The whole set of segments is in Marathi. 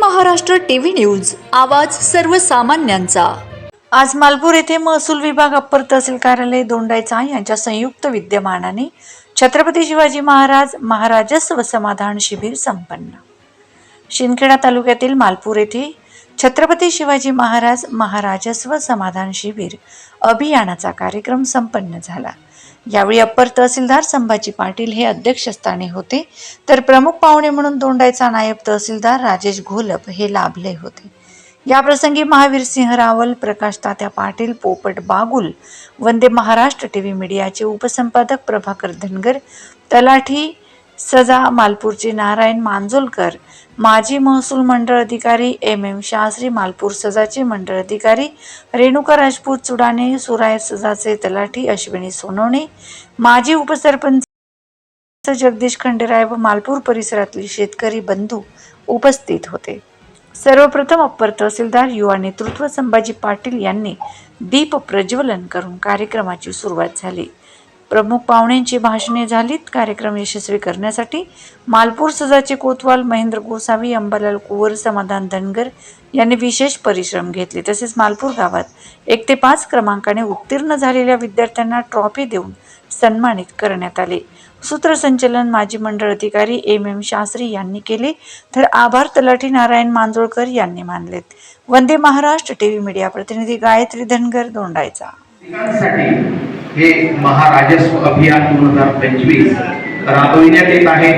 महाराष्ट्र टीव्ही न्यूज आवाज सर्वसामान्यांचा. आज मालपूर येथे महसूल विभाग अप्पर तहसील कार्यालय दोंडायचा यांच्या संयुक्त विद्यमानाने छत्रपती शिवाजी महाराज महाराजस्व समाधान शिबिर संपन्न. शिंदखेडा तालुक्यातील मालपूर येथे छत्रपती शिवाजी महाराज महाराजस्व समाधान शिबिर अभियानाचा कार्यक्रम संपन्न झाला. यावेळी अप्पर तहसीलदार संभाजी पाटील हे अध्यक्षस्थानी होते. तर प्रमुख पाहुणे म्हणून दोंडायचा नायब तहसीलदार राजेश घोलप हे लाभले होते. याप्रसंगी महावीर सिंह रावल प्रकाश तात्या पाटील पोपट बागुल वंदे महाराष्ट्र टीव्ही मीडियाचे उपसंपादक प्रभाकर धनगर तलाठी सजा मालपूरचे नारायण मांजोलकर माजी महसूल मंडळ अधिकारी एम एम शास्त्री मालपूर सजाचे मंडळ अधिकारी रेणुका राजपूत चुडाणे सुराय सजाचे तलाठी अश्विनी सोनवणे माजी उपसरपंच जगदीश खंडेराय व मालपूर परिसरातील शेतकरी बंधू उपस्थित होते. सर्वप्रथम अप्पर तहसीलदार युवा नेतृत्व संभाजी पाटील यांनी दीप प्रज्वलन करून कार्यक्रमाची सुरुवात झाली. प्रमुख पाहुण्यांची भाषणे झालीत. कार्यक्रम यशस्वी करण्यासाठी मालपूर सजाचे कोतवाल महेंद्र गोसावी अंबालाल कुवर समाधान धनगर यांनी विशेष परिश्रम घेतले. तसेच मालपूर गावात एक ते पाच क्रमांकाने उत्तीर्ण झालेल्या विद्यार्थ्यांना ट्रॉफी देऊन सन्मानित करण्यात आले. सूत्रसंचलन माजी मंडळ अधिकारी एम एम शास्त्री यांनी केले. तर आभार तलाठी नारायण मांजोळकर यांनी मानलेत. वंदे महाराष्ट्र टीव्ही मीडिया प्रतिनिधी गायत्री धनगर दोंडायचा हे महाराजस्व अभियान दोन हजार पंचवीस राबविण्यात येत आहे.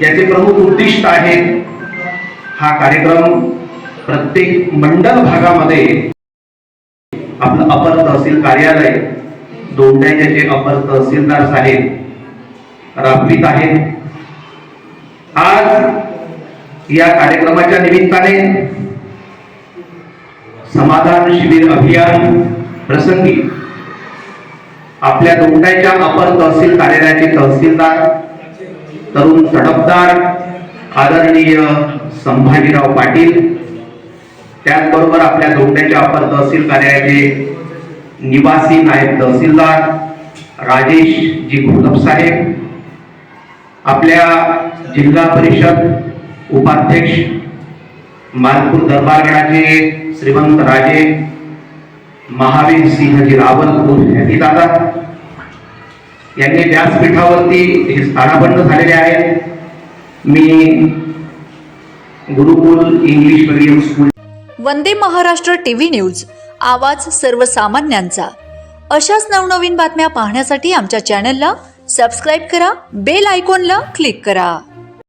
याचे प्रमुख उद्दिष्ट आहे हा कार्यक्रम प्रत्येक मंडल भागामध्ये आपलं अपर तहसील कार्यालय दोंडाण्याचे अपर तहसीलदार साहेब राबवित आहेत. आज या कार्यक्रमाच्या निमित्ताने समाधान शिबिर अभियान प्रसंगी आपल्या दोंडाच्या अपर तहसील कार्यालयाचे तहसीलदार तरुण तडफदार आदरणीय संभाजीराव पाटील त्याचबरोबर आपल्या दोंड्याच्या अपर तहसील कार्यालयाचे निवासी नायब तहसीलदार राजेश जी घोलप साहेब आपल्या जिल्हा परिषद उपाध्यक्ष मालपूर दरबारगडाचे श्रीमंत राजे महावीर सिंहजी रावल उर्फ दादा? यांनी व्यासपीठावरती हे स्थानापन्न झालेले आहेत. मी Gurukul English medium school Vande Maharashtra TV news आवाज सर्वसामान्यांचा. अशाच नवनवीन बातम्या पाहण्यासाठी आमच्या चॅनलला सबस्क्राईब करा बेल आयकॉनला क्लिक करा.